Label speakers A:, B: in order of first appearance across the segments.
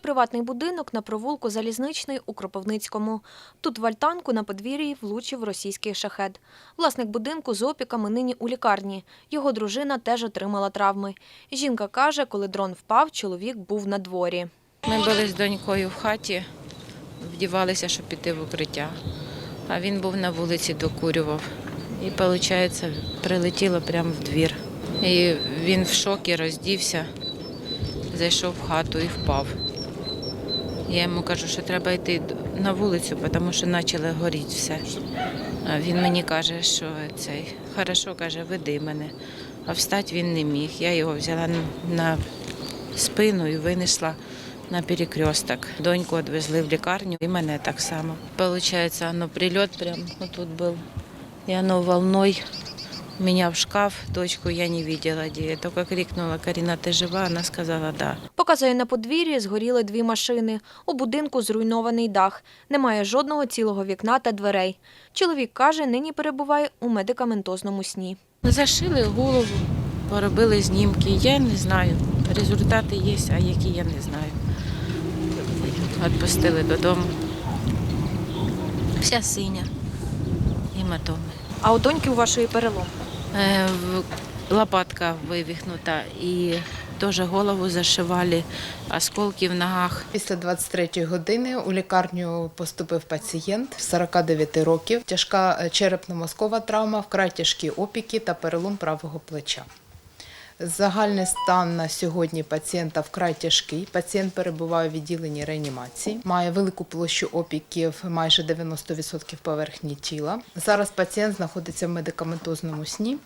A: приватний будинок на провулку Залізничний у Кропивницькому. Тут в альтанку на подвір'ї влучив російський шахет. Власник будинку з опіками нині у лікарні. Його дружина теж отримала травми. Жінка каже, коли дрон впав, чоловік був на дворі.
B: Ми були з донькою в хаті, вдівалися, щоб піти в укриття. А він був на вулиці, докурював. І, виходить, прилетіло прямо в двір. І він в шокі роздівся, зайшов в хату і впав. Я йому кажу, що треба йти на вулицю, тому що почало горіти все. А він мені каже, що цей, хорошо, каже, веди мене. А встати він не міг. Я його взяла на спину і винесла на перекресток. Доньку відвезли в лікарню і мене так само. Получається, оно прильот прямо тут був. І оно волною меня в шкаф, дочку я не видела, где. Я только крикнула, Карина, ты жива? Она сказала, да.
A: Показує на подвір'ї згоріли дві машини. У будинку зруйнований дах. Немає жодного цілого вікна та дверей. Чоловік каже, нині перебуває у медикаментозному сні.
B: Зашили голову, поробили знімки. Я не знаю. Результати є, а які я не знаю. Відпустили додому. Вся синя, гематоми.
A: А у доньки у вашої перелом.
B: Е, Лопатка вивіхнута і теж голову зашивали, осколки в ногах.
C: Після 23 години у лікарню поступив пацієнт 49 років. Тяжка е, черепно-мозкова травма, вкрай тяжкі опіки та перелом правого плеча. Загальний стан на сьогодні пацієнта вкрай тяжкий. Пацієнт перебуває в відділенні реанімації, має велику площу опіків, майже 90% поверхні тіла. Зараз пацієнт знаходиться в медикаментозному сні.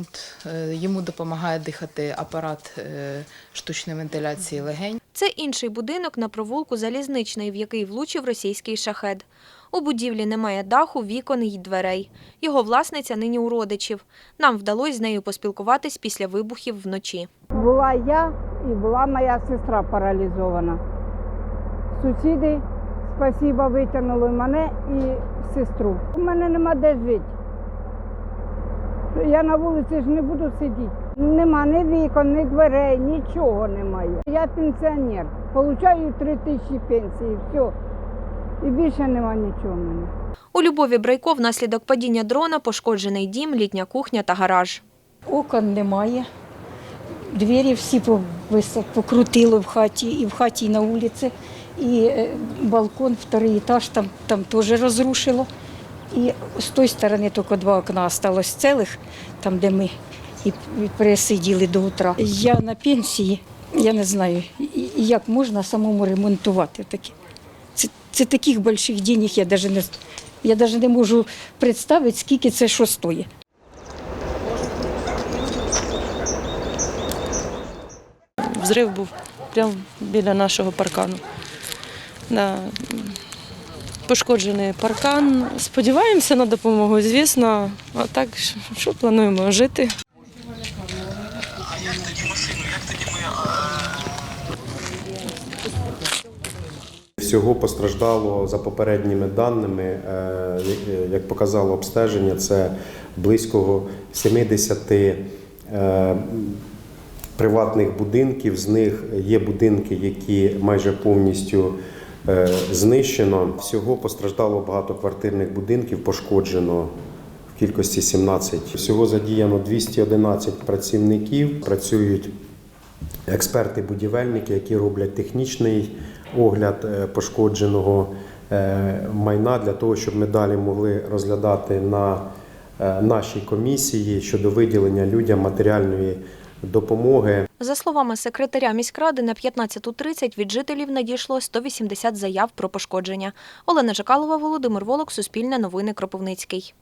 C: От, е, йому допомагає дихати апарат е, штучної вентиляції легень.
A: Це інший будинок на провулку Залізничний, в який влучив російський шахет. У будівлі немає даху, вікон й дверей. Його власниця нині у родичів. Нам вдалося з нею поспілкуватись після вибухів вночі.
D: Була я і була моя сестра паралізована. Сусіди, спасіба, витягнули мене і сестру. У мене нема де жити. Я на вулиці ж не буду сидіти. Нема ні вікон, ні дверей, нічого немає. Я пенсіонер, получаю три тисячі пенсії, все. І більше нема нічого в мене.
A: У Любові Брайко внаслідок падіння дрона пошкоджений дім, літня кухня та гараж.
E: Окон немає. Двері всі покрутило в хаті, і в хаті, і на вулиці. І е, балкон, второй етаж, там, там теж розрушило. І з тої сторони тільки два окна залишилось цілих, там, де ми і, пересиділи до утра. Я на пенсії, я не знаю, як можна самому ремонтувати таке. Це, це таких великих денег я навіть не, я навіть не можу представити, скільки це що стоїть.
F: Взрив був прямо біля нашого паркану. Да. Пошкоджений паркан. Сподіваємося на допомогу, звісно. А так, що плануємо жити? А як тоді машину? Як тоді ми?
G: Всього постраждало за попередніми даними, е, як показало обстеження, це близько 70 е, приватних будинків. З них є будинки, які майже повністю е, знищено. Всього постраждало багатоквартирних будинків, пошкоджено в кількості 17. Всього задіяно 211 працівників. Працюють експерти-будівельники, які роблять технічний огляд е, пошкодженого е, майна для того, щоб ми далі могли розглядати на е, нашій комісії щодо виділення людям матеріальної допомоги.
A: За словами секретаря міськради, на 15.30 від жителів надійшло 180 заяв про пошкодження. Олена Жакалова, Володимир Волок, Суспільне новини Кропивницький.